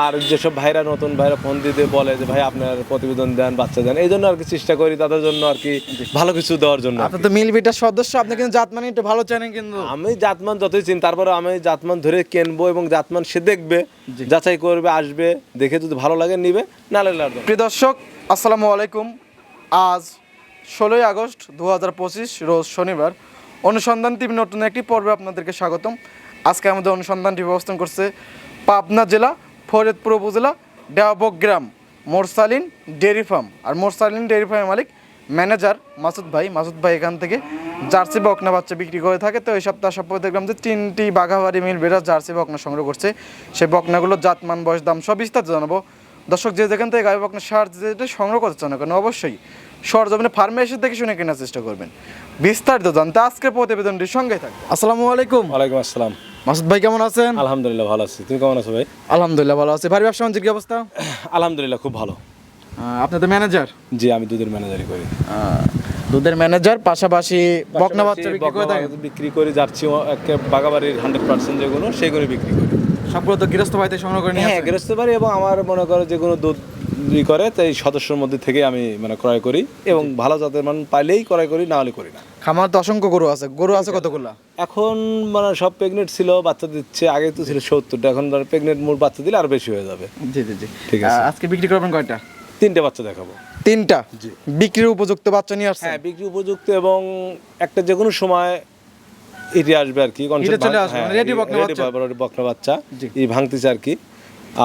আর যেসব ভাইরা নতুন ভাইরা ফোন দিতে বলে যে ভাই আপনার প্রতিবেদন দেন বাচ্চা দেন এই জন্য আর কি চেষ্টা করি তাদের জন্য আর কি ভালো কিছু দেওয়ার জন্য আপনি তো মিল বিটার সদস্য আপনি কিন্তু জাতমান একটু ভালো চেনেন কিন্তু। আমি জাতমান যতই চিনি তারপরে আমি জাতমান ধরে কিনবো এবং জাতমান সে দেখবে যাচাই করবে আসবে দেখে যদি ভালো লাগে নিবে নালে লাগবে প্রিয় দর্শক আসসালামু আলাইকুম। আজ ষোলোই আগস্ট দু হাজার পঁচিশ রোজ শনিবার। অনুসন্ধান টিভি নতুন একটি পর্বে আপনাদেরকে স্বাগতম। আজকে আমাদের অনুসন্ধানটি অবস্থান করছে পাবনা জেলা ফরিদপুর উপজেলা ডেয়াবক গ্রাম মোরসালিন ডেয়ারি ফার্ম। আর মোরসালিন ডেয়ারি ফার্মের মালিক ম্যানেজার মাসুদ ভাই। মাসুদ ভাই এখান থেকে জার্সি বকনা বাচ্চা বিক্রি করে থাকে। তো এই সপ্তাহ সপ্তাহে দেখলাম যে তিনটি বাঘাবাড়ি মিল বেড়া জার্সি বকনা সংগ্রহ করছে। সেই বকনাগুলো জাতমান বয়স দাম সব বিস্তারিত জানাব। দর্শক যে যেখান থেকে গাভী বকনা সার যেটা সংগ্রহ করতে চান কেন? অবশ্যই সরজমিনে ফার্মে এসে দেখে শুনে কেনার চেষ্টা করবেন। বিস্তারিত জানতে আজকের প্রতিবেদনটির সঙ্গে থাকবে আসসালামু আলাইকুম। ওয়ালাইকুম আসসালাম। মাসুদ ভাই কেমন আছেন? আলহামদুলিল্লাহ ভালো আছি। তুমি কেমন আছো ভাই? আলহামদুলিল্লাহ ভালো আছে। ভারী ব্যবসা বাণিজ্যের কি অবস্থা? আলহামদুলিল্লাহ খুব ভালো। আপনি তো ম্যানেজার জি আমি দুধের ম্যানেজারি করি। দুধের ম্যানেজার পাশাপাশি বকনা বাচ্চা বিক্রি করে থাকেন? বিক্রি করি যাচ্ছি বাগাবাড়ির হান্ড্রেড পার্সেন্ট যেগুলো সেগুলো বিক্রি করি। সবগুলো তো গৃহস্থ বাড়িতে সংগ্রহ করে নিয়ে হ্যাঁ গৃহস্থ বাড়ি এবং আমার মনে করো যে কোনো দুধ ই করে তাই সদস্যর মধ্যে থেকে আমি মানে ক্রয় করি এবং ভালো জাতের মান পাইলেই ক্রয় করি না হলে করি না। খামার তো অসংখ্য গরু আছে। গরু আছে কতগুলো? এখন মানে সব প্রেগনেন্ট ছিল বাচ্চা দিচ্ছে আগে তো ছিল সত্তরটা এখন প্রেগনেন্ট মূল বাচ্চা দিলে আর বেশি হয়ে যাবে। জি জি জি। ঠিক আছে। আজকে বিক্রি করবেন কয়টা? তিনটে বাচ্চা দেখাবো। তিনটা? জি। বিক্রির উপযুক্ত বাচ্চা নিয়ে আসছে হ্যাঁ বিক্রি উপযুক্ত এবং একটা যে কোনো সময় এটি আসবে আর কি চলে আসবে, মানে বকনা বাচ্চা? এই ভাঙতেছে আর কি।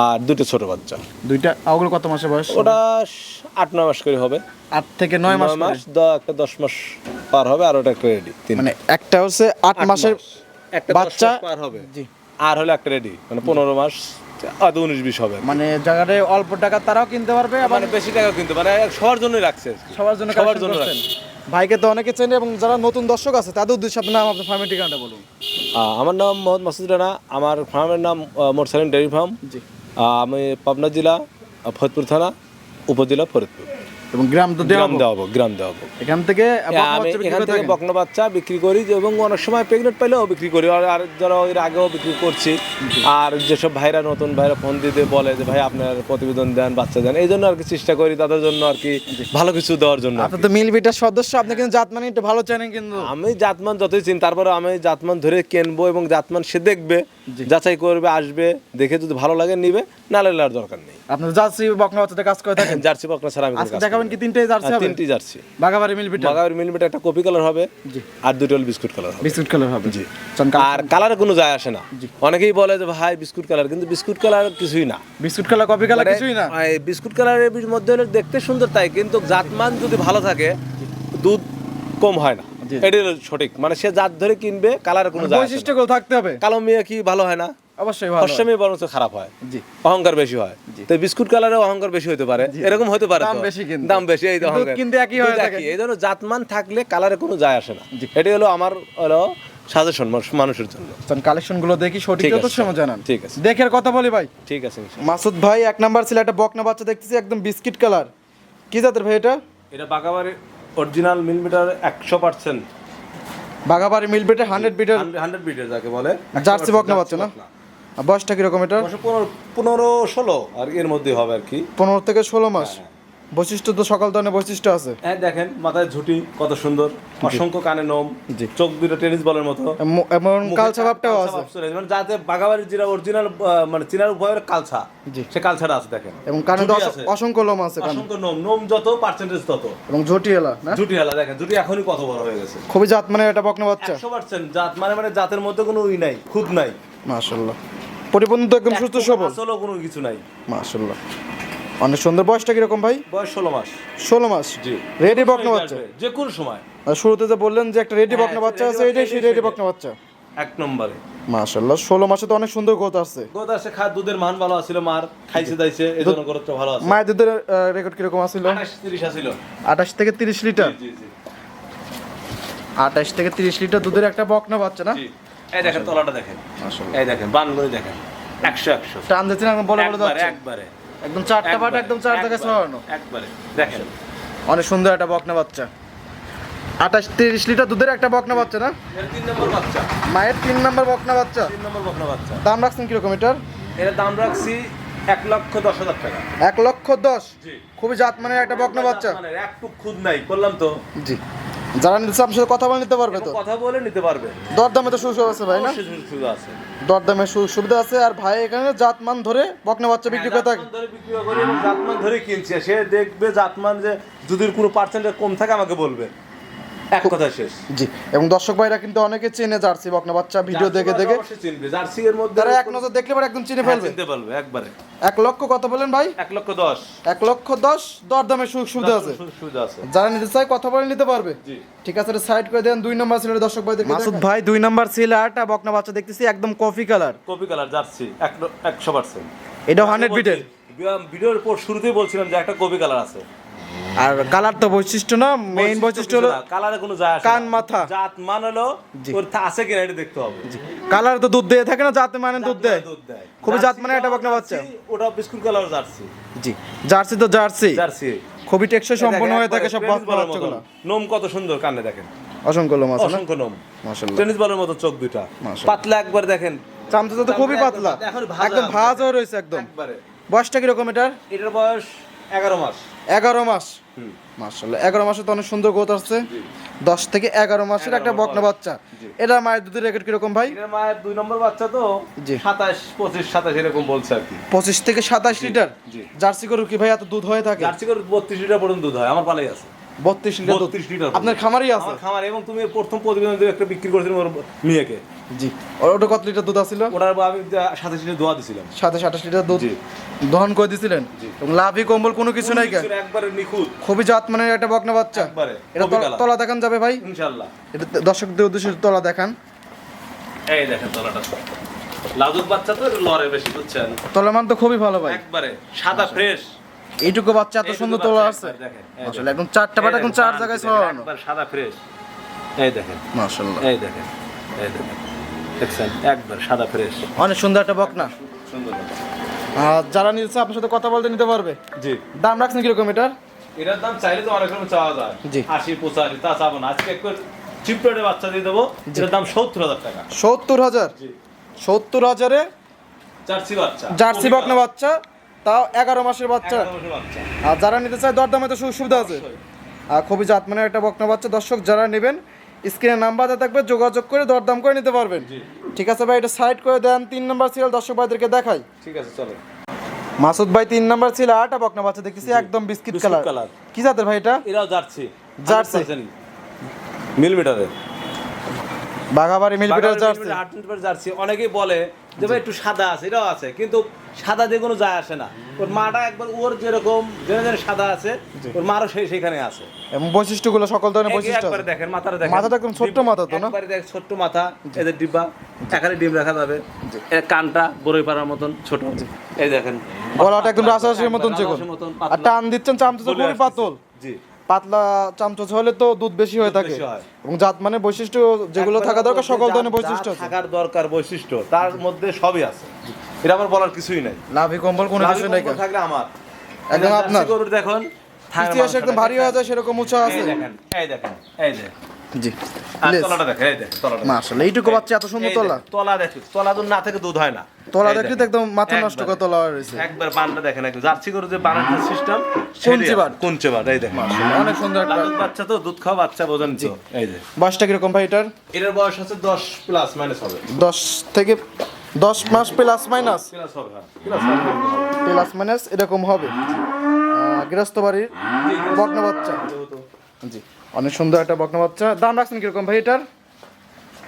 আর দুটো ছোট বাচ্চা। দুইটা ওগুলো কত মাসের বয়স? ওটা আট নয় মাস করে হবে। আট থেকে নয় মাস মাস একটা দশ মাস পার হবে আর ওটা একটা রেডি মানে একটা হচ্ছে আট মাসের একটা বাচ্চা পার হবে। জি। আর হলো একটা রেডি মানে পনেরো মাস হয়তো উনিশ বিশ হবে। মানে জায়গাটায় অল্প টাকা তারাও কিনতে পারবে আবার মানে বেশি টাকা কিন্তু মানে সবার জন্যই রাখছে সবার জন্য সবার জন্য ভাইকে তো অনেকে চেনে এবং যারা নতুন দর্শক আছে তাদের উদ্দেশ্যে আপনার নাম আপনার ফার্মের ঠিকানাটা বলুন। আমার নাম মোহাম্মদ মাসুদ রানা আমার ফার্মের নাম মোরসালিন ডেয়ারি ফার্ম। জি। আমি পাবনা জেলা আহ, ফরিদপুর থানা উপজেলা ফরিদপুর এবং গ্রাম তো দেওয়া গ্রাম গ্রাম এখান থেকে আমি এখান থেকে? বকনা বাচ্চা বিক্রি করি এবং অনেক সময় প্রেগনেন্ট পাইলেও বিক্রি করি আর যারা এর আগেও বিক্রি করছি। আর যেসব ভাইরা নতুন ভাইরা ফোন দিতে বলে যে ভাই আপনার প্রতিবেদন দেন বাচ্চা দেন এই জন্য আর কি চেষ্টা করি তাদের জন্য আর কি ভালো কিছু দেওয়ার জন্য আপনি তো মিল বিটার সদস্য আপনি কিন্তু জাত মানে একটু ভালো চানেন কিন্তু। আমি জাতমান যতই চিনি তারপরে আমি জাতমান ধরে কিনবো এবং জাতমান সে দেখবে যাচাই করবে আসবে দেখে যদি ভালো লাগে নিবে নালে দরকার নেই। আপনার জার্সি বকনা বাচ্চাতে কাজ করে থাকেন? জার্সি বকনা ছাড়া আমি দেখাবেন কি জার্সি হ্যাঁ, হবে? তিনটি জার্সি। বাগাবাড়ি বাগাবের একটা কপি কালার হবে জি। আর দুটো হলো বিস্কুট কালার হবে। বিস্কুট কালার হবে। জি। আর কালারে কোনো যায় আসে না। অনেকেই বলে যে ভাই বিস্কুট কালার কিন্তু বিস্কুট কালার কিছুই না। বিস্কুট কালার কপি কালার মানে, কিছুই না? বিস্কুট কালারের মধ্যে হলে দেখতে সুন্দর তাই কিন্তু জাতমান যদি ভালো থাকে দুধ কম হয় না। জি। এটাই সঠিক। মানে সে জাত ধরে কিনবে কালারে কোনো বৈশিষ্ট্যগুলো থাকতে হবে। কালো মেয়ে কি ভালো হয় না? অবশ্যই ভালো বরঞ্চ খারাপ হয়। জি। অহংকার বেশি হয়। তো বিস্কুট কালারে অহংকার বেশি হতে পারে। এরকম হতে পারে দাম বেশি কিন্তু। দাম বেশি এই অহংকার। কিন্তু একই হয়ে থাকে। এই জন্য জাতমান থাকলে কালারে কোনো যায় আসে না। এটাই হলো আমার হলো সাজেশন মানুষের জন্য। কালেকশনগুলো দেখি সঠিক সময় জানান। ঠিক আছে। দেখে কথা বলি ভাই। ঠিক আছে মাসুদ ভাই এক নাম্বার ছিল একটা বকনা বাচ্চা দেখতেছি একদম বিস্কিট কালার। কি জাতের ভাই এটা? এটা বাগাবাড়ি অরিজিনাল মিলিমিটার একশো পার্সেন্ট বাঘাবাড়ি মিল বেটে হান্ড্রেড বিটার হান্ড্রেড বিটার যাকে বলে। জার্সি বকনা বাচ্চা না? বয়সটা কীরকম এটা পনেরো ষোলো আর এর মধ্যে হবে আর কি। পনেরো থেকে ষোলো মাস। বৈশিষ্ট্য তো সকাল ধরনের বৈশিষ্ট্য আছে। হ্যাঁ দেখেন মাথায় ঝুটি কত সুন্দর। অসংখ্য কানে নোম চোখ দুটো টেনিস বলের মতো। এমন কালচা ভাবটাও আছে। মানে যাতে বাগাবাড়ির যেটা অরিজিনাল মানে চিনার উভয়ের কালছা জি। সে কালছাটা আছে দেখেন। এবং কানে। অসংখ্য লোম আছে কানে। অসংখ্য নোম। নোম যত পার্সেন্টেজ তত। এবং ঝুটি এলা না? জুটি হেলা দেখেন জুটি এখনই কত বড় হয়ে গেছে। খুবই জাত মানে এটা বকনা বাচ্চা। একশো পার্সেন্ট জাত মানে মানে জাতের মধ্যে কোনো ই নাই খুদ নাই। মাশাল্লাহ পরিপূর্ণ তো একদম সুস্থ সবল। আসলেও কোনো কিছু নাই। মাশাল্লাহ অনেক সুন্দর। বয়সটা কীরকম ভাই? বয়স ষোলো মাস। ষোলো মাস। জি। রেডি বকনা বাচ্চা। যে কোনো সময়। শুরুতে যে বললেন যে একটা রেডি হ্যাঁ, বকনা বাচ্চা আছে এটাই সেই রেডি বকনা বাচ্চা। এক নম্বরে। মাশাল্লাহ ষোলো মাসে তো অনেক সুন্দর গ্রোথ আছে। গোদ আছে খা দুধের মান ভালো আছিল মার খাইছে দাইছে এই জন্য গরুটা ভালো আছে। মায়ের দুধের রেকর্ড কীরকম আছিল? আঠাশ তিরিশ আছিল। আঠাশ থেকে তিরিশ লিটার? জি জি। আঠাশ থেকে তিরিশ লিটার দুধের একটা বকনা বাচ্চা না? জি। এই দেখেন তলাটা দেখেন। এই দেখেন বানগুলো দেখেন। একশো একশো। টান দিচ্ছে না বলে বলে যাচ্ছে। একবারে। একদম চারটা পাট একদম চার জায়গায় একবারে, ছড়ানো। একবারে। দেখেন। অনেক সুন্দর একটা বকনা বাচ্চা। আঠাশ তিরিশ লিটার দুধের একটা বকনা বাচ্চা না? তিন নম্বর বাচ্চা। মায়ের তিন নম্বর বকনা বাচ্চা। তিন নম্বর বকনা বাচ্চা। দাম রাখছেন কীরকম এটার? এর দাম রাখছি এক লক্ষ দশ হাজার টাকা। এক লক্ষ দশ? খুবই জাত মানে একটা বকনা বাচ্চা। একটু খুদ নাই করলাম তো। জি। যারা নিতে চায় আপনার সাথে কথা বলে নিতে পারবে তো? কথা বলে নিতে পারবে। দরদামে তো সুযোগ আছে ভাই না? সুযোগ সুবিধা আছে। দরদামে সুবিধা আছে আর ভাই এখানে জাতমান ধরে বকনা বাচ্চা বিক্রি করে থাকে। জাতমান ধরে কিনছে করি জাতমান ধরে কিনছি। সে দেখবে জাতমান যে যদি কোনো পার্সেন্টেজ কম থাকে আমাকে বলবে। এক কথা শেষ। জি এবং দর্শক ভাইরা কিন্তু অনেকে চেনে জার্সি বকনা বাচ্চা ভিডিও দেখে দেখে। চিনবে জার্সি এর মধ্যে তারা এক নজর দেখলে পরে একদম চিনে হ্যাঁ, ফেলবে। চিনতে পারবে একবারে। এক লক্ষ কত বলেন ভাই? এক লক্ষ দশ। এক লক্ষ দশ দরদামে সুযোগ সুবিধা আছে। সুবিধা আছে। যারা নিতে চায় কথা বলে নিতে পারবে। জি। ঠিক আছে সাইড করে দেন দুই নম্বর ছিল দর্শক ভাই মাসুদ ভাই দুই নম্বর ছিল বকনা বাচ্চা দেখতেছি একদম coffee colour coffee colour jersey একশো পার্সেন্ট এটা হান্ড্রেড বিটের ভিডিওর পর শুরুতেই বলছিলাম যে একটা কপি কালার আছে। আর কালার তো বৈশিষ্ট্য না মেইন বৈশিষ্ট্য হলো কালারে কোনো যায় কান, মাথা। জাত মান হলো ওর আছে কিনা এটা দেখতে হবে। কালার তো দুধ দিয়ে থাকে না জাতে মানে দুধ দেয়। দুধ খুবই জাত মানে একটা বকনা বাচ্চা। ওটা বিস্কুট কালার জার্সি। জি জার্সি তো জার্সি। জার্সি। খুবই টেকসই সম্পন্ন হয়ে থাকে সব বকনা বাচ্চাগুলো। নোম কত সুন্দর কানে দেখেন। অসংখ্য লোম আছে অসংখ্য নোম। মাশাআল্লাহ। টেনিস বলের মতো চোখ দুইটা। পাতলা একবার দেখেন। চামচা তো খুবই পাতলা। একদম ভাজ হয়ে রয়েছে একদম। একবারে। বয়সটা কীরকম এটার? এটার বয়স এগারো মাস। এগারো মাস। মাসাল্লাহ এগারো মাসে তো অনেক সুন্দর গ্রোথ আসছে। দশ থেকে এগারো মাসের একটা বকনা বাচ্চা। এটা মায়ের দুধের রেকর্ড কীরকম ভাই? মায়ের দুই নম্বর বাচ্চা তো জি। সাতাশ পঁচিশ সাতাশ এরকম বলছে আর কি। পঁচিশ থেকে সাতাশ লিটার। জার্সি গরু কি ভাই এত দুধ হয়ে থাকে? জার্সি গরু বত্রিশ লিটার পর্যন্ত দুধ হয় আমার পালাই আছে। বত্রিশ লিটার দুধ। 32 লিটার আপনার খামারই আছে। খামার এবং তুমি প্রথম প্রতিবেদন একটা বিক্রি করেছিলাম ওর মেয়েকে। জি। ওটা কত লিটার দুধ আছিল? ওটার আমি সাতাশ লিটার দোয়া দিছিলাম। সাতাশ আঠাশ লিটার দুধ? দহন করে দিছিলেন? লাভই কম্বল কোনো কিছু নাই কে? কিছু না, একবারে নিখুঁত। খুবই জাত মানের একটা বকনা বাচ্চা। এটা তলা- দেখান যাবে ভাই। ইনশাল্লাহ এটা দর্শকদের উদ্দেশ্যে তলা দেখান। এই দেখেন তলাটা। লাজুক বাচ্চা তো লড়ে বেশি বুঝছেন? তলা মান তো খুবই ভালো ভাই। একবারে সাদা ফ্রেশ এইটুকু বাচ্চা এত সুন্দর তোলা আছে? দেখেন। একদম চারটা পাটা একদম চার জায়গায় ছড়ানো। একবার সাদা ফ্রেশ এই দেখেন। মাশাআল্লাহ এই দেখেন এই দেখেন। দেখছেন? একবার সাদা ফ্রেশ অনেক সুন্দর একটা বকনা। সুন্দর আর যারা নিচ্ছে আপনার সাথে কথা বলতে নিতে পারবে? জি। দাম রাখছেন কীরকম এটার? এটার দাম চাইলে তো অনেক রকম চাওয়া যায়। জি। আশি পঁচাশি তা চাবো না। আজকে একটু চিপ বাচ্চা দিয়ে দেবো। এটার দাম সত্তর হাজার টাকা। সত্তর হাজার? জি। সত্তর হাজারে জার্সি বাচ্চা। জার্সি বকনা বাচ্চা। তাও এগারো মাসের বাচ্চা। আর যারা নিতে চায় দরদামে তো সুবিধা আছে। আর খুবই জাত মানে একটা বকনা বাচ্চা। দর্শক যারা নেবেন স্ক্রিনে নাম্বার দেওয়া থাকবে যোগাযোগ করে দরদাম করে নিতে পারবেন। ঠিক আছে ভাই এটা সাইড করে দেন তিন নাম্বার সিরিয়াল দর্শক ভাইদেরকে দেখাই। ঠিক আছে চলো। মাসুদ ভাই তিন নাম্বার ছিল আটটা বকনা বাচ্চা দেখতেছি একদম বিস্কিট কালার। কি জাতের ভাই এটা? এরাও জার্সি জার্সি। মিলিমিটারে বাঘাবাড়ি মিলপিটার জার্সি। জার্সি। অনেকেই বলে যে ভাই একটু সাদা আছে এটাও আছে কিন্তু সাদা দিয়ে কোনো যায় আসে না। ওর মাটা একবার ওর যেরকম জেনে জেনে সাদা আছে ওর মারও সেই সেখানে আছে। এবং বৈশিষ্ট্যগুলো সকল ধরনের বৈশিষ্ট্য একবারে দেখেন মাথাটা দেখেন। মাথাটা একদম ছোট্ট মাথা তো না? একবারে দেখ ছোট্ট মাথা এদের ডিব্বা এখানে ডিম রাখা যাবে। এর কানটা বড়ই পাড়ার মতন ছোট। এই দেখেন। গলাটা একদম রাসারাসির মতন চিকন। আর টান দিচ্ছেন চামচা চলে খুবই পাতল। জি। পাতলা চামচা হলে তো দুধ বেশি হয়ে থাকে। এবং জাত মানে বৈশিষ্ট্য যেগুলো থাকা দরকার সকল ধরনের বৈশিষ্ট্য থাকার দরকার বৈশিষ্ট্য তার মধ্যে সবই আছে। এটা আমার বলার কিছুই নাই। লাভি কম্বল কোনো কিছু নাই। থাকলে আমার। একদম আপনার। গরুর দেখুন। ইতিহাস একদম ভারী হয়ে যায়। সেরকম উঁচা আছে। এই দেখেন এই দেখেন এই দেখেন। জি। তলাটা দেখেন এই দেখেন তলাটা মাশাআল্লাহ এইটুকু বাচ্চা এত সুন্দর তলা। দেখেন, তলা দেখি তলা দুধ না থেকে দুধ হয় না। তলা এই দেখলে একদম মাথা নষ্ট করে তলা রয়েছে একবার পানটা দেখেন একদম জার্সি গরু যে বানানোর সিস্টেম কুঞ্চি বাট। এই দেখেন। অনেক সুন্দর একটা বাচ্চা তো দুধ খাওয়া বাচ্চা বোঝেন তো। এই যে। বয়সটা কীরকম ভাই এটার? এটার বয়স হচ্ছে দশ প্লাস মাইনাস হবে। দশ থেকে দশ মাস প্লাস মাইনাস প্লাস হবে প্লাস মাইনাস এরকম হবে। গৃহস্থ বাড়ির বকনা বাচ্চা। জি অনেক সুন্দর একটা বকনা বাচ্চা। দাম রাখছেন কীরকম ভাই এটার?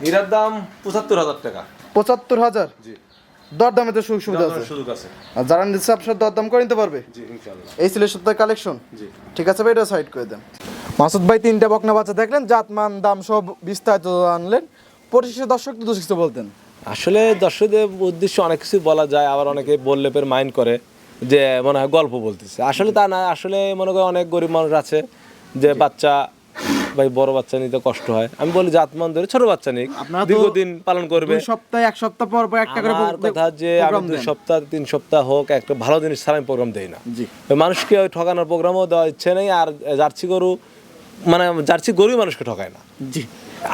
এটার দাম পঁচাত্তর হাজার টাকা। পঁচাত্তর হাজার? জি। দরদামে তো সুযোগ সুবিধা আছে। সুযোগ আছে। আর যারা নিচ্ছে আপনার দরদাম করে নিতে পারবে? জি ইনশাআল্লাহ। এই ছিল সপ্তাহে কালেকশন জি। ঠিক আছে ভাই এটা সাইড করে দেন। মাসুদ ভাই তিনটা বকনা বাচ্চা দেখলেন জাতমান দাম সব বিস্তারিত আনলেন। পরিশেষে দর্শক তো কিছু বলতেন। আসলে দর্শকদের উদ্দেশ্য অনেক কিছু বলা যায় আবার অনেকে বললে পের মাইন্ড করে যে মনে হয় গল্প বলতেছে। আসলে তা না আসলে মনে করে অনেক গরিব মানুষ আছে যে বাচ্চা ভাই বড় বাচ্চা নিতে কষ্ট হয়। আমি বলি জাতমান ধরে ছোট বাচ্চা নিক। দীর্ঘদিন পালন করবে। সপ্তাহে এক সপ্তাহ পর পর একটা করে কথা যে আমি দুই সপ্তাহ তিন সপ্তাহ হোক একটা ভালো জিনিস ছাড়া আমি প্রোগ্রাম দেই না। মানুষকে ওই ঠকানোর প্রোগ্রামও দেওয়া ইচ্ছে নেই আর জার্সি গরু মানে জার্সি গরুই মানুষকে ঠকায় না। জি।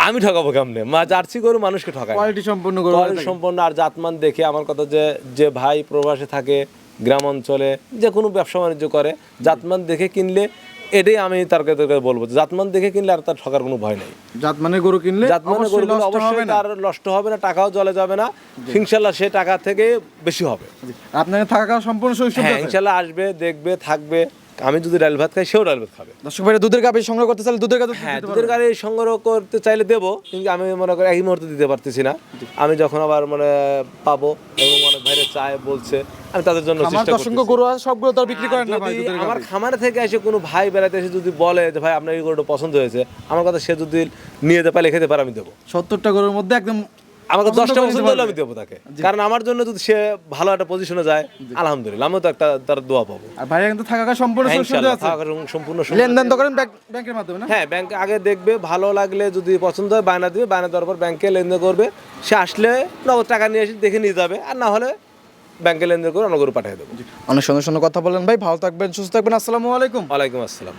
আমি ঠকাবো কেমনে? মা জার্সি গরু মানুষকে ঠকায় কোয়ালিটি সম্পূর্ণ গরু কোয়ালিটি সম্পন্ন আর জাতমান দেখে আমার কথা যে যে ভাই প্রবাসে থাকে গ্রাম অঞ্চলে যে কোনো ব্যবসা বাণিজ্য করে জাতমান দেখে কিনলে এটাই আমি তার কাছে বলব জাতমান দেখে কিনলে আর তার ঠকার কোনো ভয় নেই। জাত মানে গরু কিনলে জাতমানে গরু অবশ্যই তার নষ্ট হবে না টাকাও জলে যাবে না। ইনশাল্লাহ সে টাকা থেকে বেশি হবে। আপনাকে থাকা সম্পূর্ণ হ্যাঁ ইনশাল্লাহ আসবে দেখবে থাকবে। আমি যদি ডাল ভাত খাই সেও ডাল ভাত খাবে। দর্শক ভাইরা দুধের গাভী সংগ্রহ করতে চাইলে দুধের গাভী হ্যাঁ দুধের গাড়ি সংগ্রহ করতে চাইলে দেবো কিন্তু আমি মনে করি এই মুহূর্তে দিতে পারতেছি না। আমি যখন আবার মানে পাবো এবং অনেক ভাইরা চায় বলছে আমি তাদের জন্য চেষ্টা দর্শক গরু আছে সবগুলো তো বিক্রি করেন না ভাই আমার খামারে থেকে এসে কোনো ভাই বেড়াতে এসে যদি বলে যে ভাই আপনার এই গরুটা পছন্দ হয়েছে আমার কথা সে যদি নিয়ে যেতে পারে খেতে পারে আমি দেবো। সত্তরটা গরুর মধ্যে একদম আমাকে দশটা হলে আমি দেবো তাকে। কারণ আমার জন্য যদি সে ভালো একটা পজিশনে যায় আলহামদুলিল্লাহ আমিও তো একটা তার দোয়া পাবো। আর ভাইয়া কিন্তু থাকা সম্পূর্ণ হ্যাঁ, সম্পূর্ণ লেনদেন তো করেন ব্যাংকের মাধ্যমে না? হ্যাঁ ব্যাংক আগে দেখবে ভালো লাগলে যদি পছন্দ হয় বায়না দিবে বায়না দেওয়ার পর ব্যাংকে লেনদেন করবে। সে আসলে নগদ টাকা নিয়ে এসে দেখে নিয়ে যাবে আর না হলে ব্যাংকে লেনদেন করে অন্য করে পাঠিয়ে দেবো। অনেক সুন্দর সুন্দর কথা বলেন ভাই ভালো থাকবেন সুস্থ থাকবেন আসসালামু আলাইকুম। ওয়ালাইকুম আসসালাম।